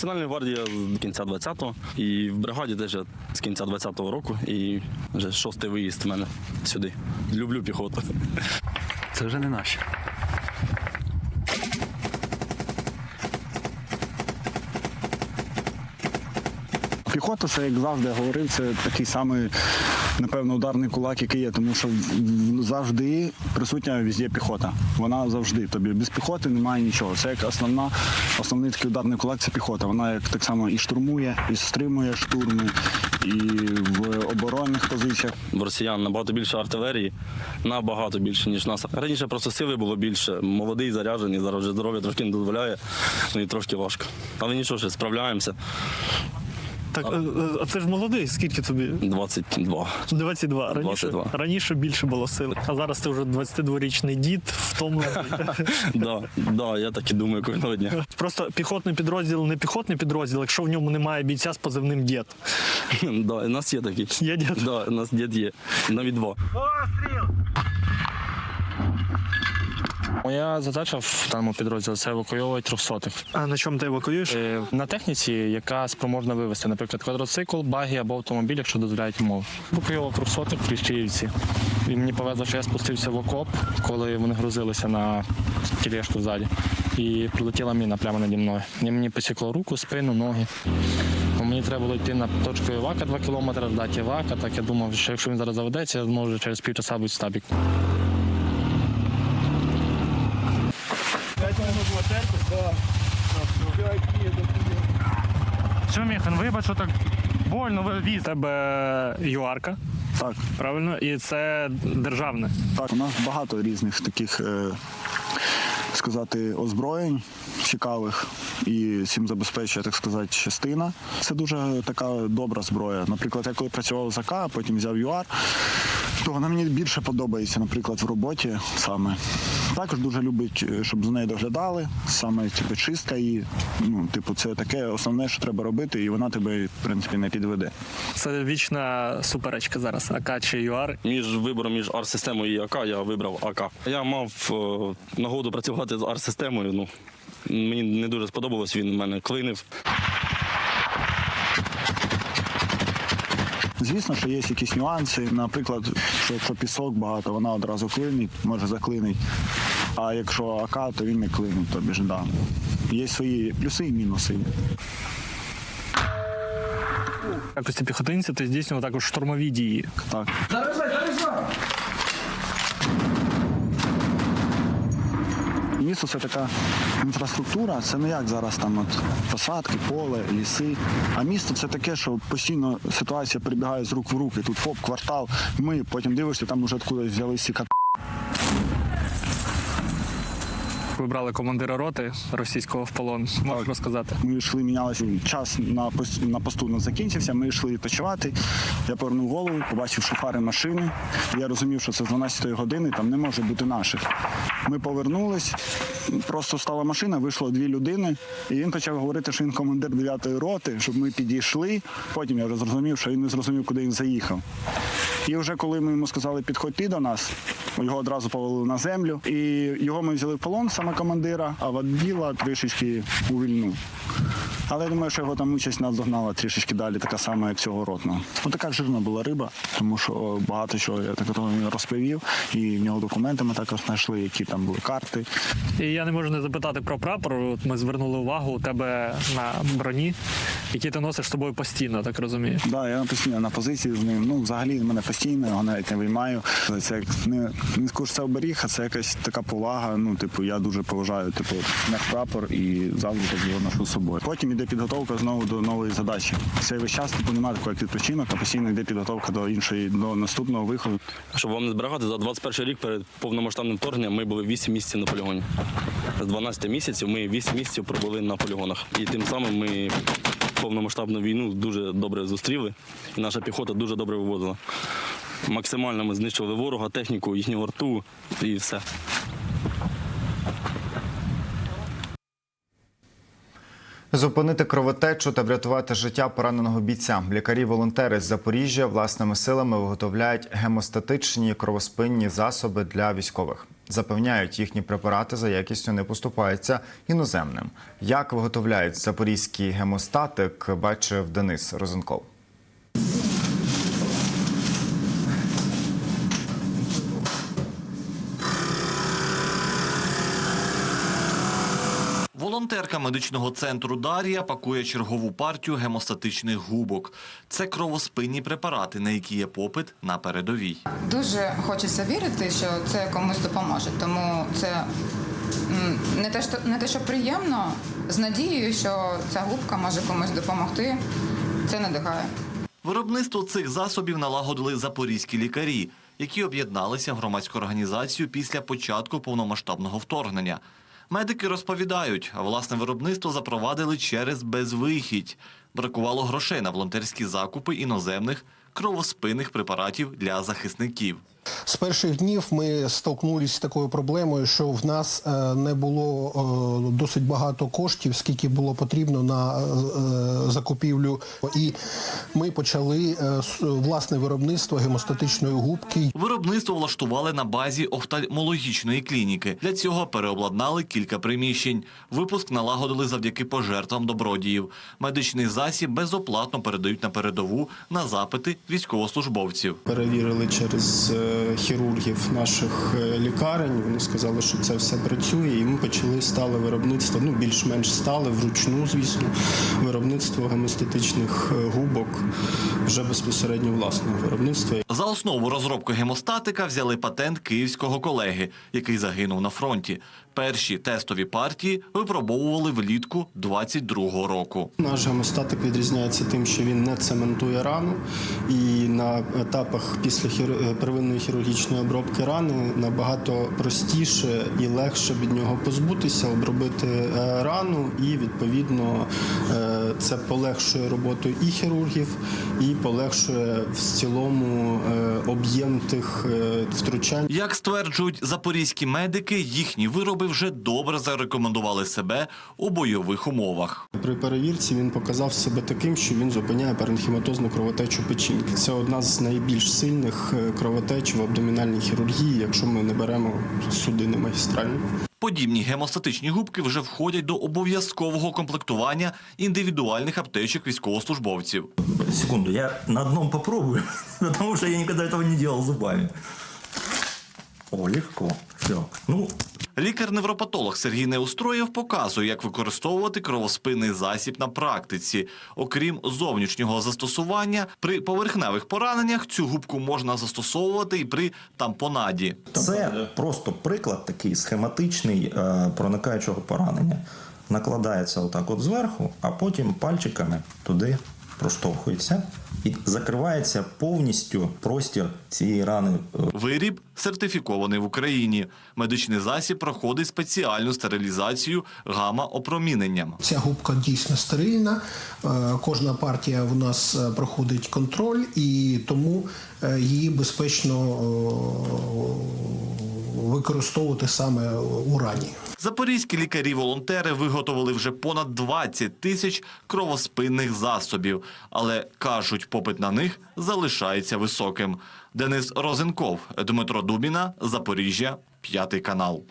Національна гвардія з кінця 20-го і в бригаді теж з кінця 20-го року. І вже шостий виїзд в мене сюди. Люблю піхоту. Це вже не наші. Піхота, це як завжди говорив, це такий самий, напевно, ударний кулак, який є, тому що завжди присутня везде піхота. Вона завжди. Тобі без піхоти немає нічого. Це як основна, основний такий ударний кулак це піхота. Вона як так само і штурмує, і стримує штурми, і в оборонних позиціях. В росіян набагато більше артилерії, набагато більше, ніж нас. Раніше просто сили було більше. Молодий, заряджений, зараз вже здоров'я трошки не дозволяє, ну і трошки важко. Але нічого, ще справляємося. Так, е, е, а це ж молодий, скільки тобі? 22. 22. Раніше, 22. раніше більше було сили. А зараз ти вже 22-річний дід, втомлений. Да, да, я так і думаю кожного дня. Просто піхотний підрозділ не піхотний підрозділ, якщо в ньому немає бійця з позивним дід. Да, у нас є такі. Є дід? Да, у нас дід є. Навіть два. Моя задача в даному підрозділі це евакуйовувати трьохсотих. А на чому ти евакуюєш? Е, На техніці, яка спроможна вивезти, наприклад, квадроцикл, баги або автомобіль, якщо дозволяють умови. Евакуював трьохсотих в Кліщіївці. І мені повезло, що я спустився в окоп, коли вони грузилися на тележку ззаді. І прилетіла міна прямо наді мною. І мені посікло руку, спину, ноги. Мені треба було йти на точку Івака 2 кілометри, ждати Івака. Так я думав, що якщо він зараз заведеться, я зможу через півчаса бути стабік. Що, Міхан, вибач, що так больно віз. Тебе юарка, Так, правильно? І це державне. так, у нас багато різних таких. Е- Сказати, озброєнь цікавих і цим забезпечує, так сказати, частина. Це дуже така добра зброя. Наприклад, я коли працював з АК, а потім взяв ЮАР, то вона мені більше подобається, наприклад, в роботі саме. Також дуже любить, е, щоб за нею доглядали, саме типу, чистка і ну, типу, це таке основне, що треба робити, і вона тебе, в принципі, не підведе. Це вічна суперечка зараз. АК чи ЮАР. Між вибором між ар-системою і АК я вибрав АК. Я мав е, нагоду працювати з ар-системою. Ну, мені не дуже сподобалось, він мене клинив. Звісно, що є якісь нюанси. Наприклад, що якщо пісок багато, вона одразу клинить, може заклинить. А якщо АК, то він не клинить, то ж да. Є свої плюси і мінуси. В якості піхотинця ти здійснював також штурмові дії. Так. Місто це така інфраструктура, це не як зараз там от посадки, поле, ліси. А місто це таке, що постійно ситуація перебігає з рук в руки. Тут поп, квартал, ми, потім дивишся, там уже откуда взялися кат. Ви брали командира роти російського в полон. Можеш розказати? Ми йшли, мінялися час на пос- на посту не закінчився. Ми йшли відпочивати. Я повернув голову, побачив, що фари машини. Я розумів, що це з 12-ї години, там не може бути наших. Ми повернулись, просто стала машина, вийшло дві людини, і він почав говорити, що він командир 9-ї роти, щоб ми підійшли. Потім я зрозумів, що він не зрозумів, куди він заїхав. І вже коли ми йому сказали підходьте до нас, його одразу повели на землю. І його ми взяли в полон, саме командира, а Ваділа трішечки у вільну. Але я думаю, що його там участь нас догнала трішечки далі, така сама, як цього ротного. Ну така жирна була риба, тому що багато чого я так він розповів, і в нього документи ми також знайшли, які там були карти. І я не можу не запитати про прапор. От ми звернули увагу у тебе на броні, які ти носиш з собою постійно, так розумію. Да, я постійно на позиції з ним. Ну, взагалі він мене постійно, його навіть не виймаю. Це як не, не скажу, що це оберіг, а це якась така повага. Ну, типу, я дуже поважаю типу, наш прапор і завжди так його ношу з собою. Потім іде підготовка знову до нової задачі. Це весь час типу, немає такого як відпочинок, а постійно йде підготовка до іншої, до наступного виходу. Щоб вам не зберігати, за 21 рік перед повномасштабним вторгненням ми були 8 місяців на полігоні. З 12 місяців ми 8 місяців пробули на полігонах. І тим самим ми повномасштабну війну дуже добре зустріли, і наша піхота дуже добре вивозила. Максимально ми знищували ворога, техніку, їхнього рту і все. Зупинити кровотечу та врятувати життя пораненого бійця. Лікарі-волонтери з Запоріжжя власними силами виготовляють гемостатичні кровоспинні засоби для військових. Запевняють, їхні препарати за якістю не поступаються іноземним. Як виготовляють запорізький гемостатик, бачив Денис Розенков. Волонтерка медичного центру Дар'я пакує чергову партію гемостатичних губок. Це кровоспинні препарати, на які є попит на передовій. Дуже хочеться вірити, що це комусь допоможе. Тому це не те, що не те, що приємно, з надією, що ця губка може комусь допомогти. Це надихає. Виробництво цих засобів налагодили запорізькі лікарі, які об'єдналися в громадську організацію після початку повномасштабного вторгнення. Медики розповідають, власне виробництво запровадили через безвихідь. Бракувало грошей на волонтерські закупи іноземних кровоспинних препаратів для захисників. З перших днів ми столкнулися з такою проблемою, що в нас е, не було е, досить багато коштів, скільки було потрібно на е, закупівлю. І ми почали власне виробництво гемостатичної губки. Виробництво влаштували на базі офтальмологічної клініки. Для цього переобладнали кілька приміщень. Випуск налагодили завдяки пожертвам добродіїв. Медичний засіб безоплатно передають на передову на запити військовослужбовців. перевірили через хірургів наших е, лікарень. Вони сказали, що це все працює, і ми почали стале виробництво. Ну більш-менш стале вручну, звісно, виробництво гемостатичних е, губок вже безпосередньо власного виробництва. За основу розробки гемостатика взяли патент київського колеги, який загинув на фронті. Перші тестові партії випробовували влітку 22-го року. Наш гемостатик відрізняється тим, що він не цементує рану, і на етапах після хір- е, первинної хірургічної обробки рани набагато простіше і легше від нього позбутися, обробити е, рану, і відповідно е, це полегшує роботу і хірургів, і полегшує в цілому е, об'єм тих е, втручань. Як стверджують запорізькі медики, їхні вироби вже добре зарекомендували себе у бойових умовах. При перевірці він показав себе таким, що він зупиняє паренхіматозну кровотечу печінки. Це одна з найбільш сильних е, кровотеч в абдомінальній хірургії, якщо ми не беремо судини магістральні. Подібні гемостатичні губки вже входять до обов'язкового комплектування індивідуальних аптечок військовослужбовців. Секунду, я на одном попробую, тому що я ніколи цього не робив зубами. О, легко. Все. Ну, Лікар-невропатолог Сергій Неустроєв показує, як використовувати кровоспинний засіб на практиці. Окрім зовнішнього застосування, при поверхневих пораненнях цю губку можна застосовувати і при тампонаді. це просто приклад такий схематичний е, проникаючого поранення. Накладається отак от зверху, а потім пальчиками туди проштовхується і закривається повністю простір цієї рани. Виріб сертифікований в Україні. Медичний засіб проходить спеціальну стерилізацію гамма-опроміненням. Ця губка дійсно стерильна. е, Кожна партія в нас е, проходить контроль, і тому е, її безпечно використовувати саме у рані. Запорізькі лікарі-волонтери виготовили вже понад 20 тисяч кровоспинних засобів, але кажуть, попит на них залишається високим. Денис Розенков, Дмитро Дубіна, Запоріжжя, п'ятий канал.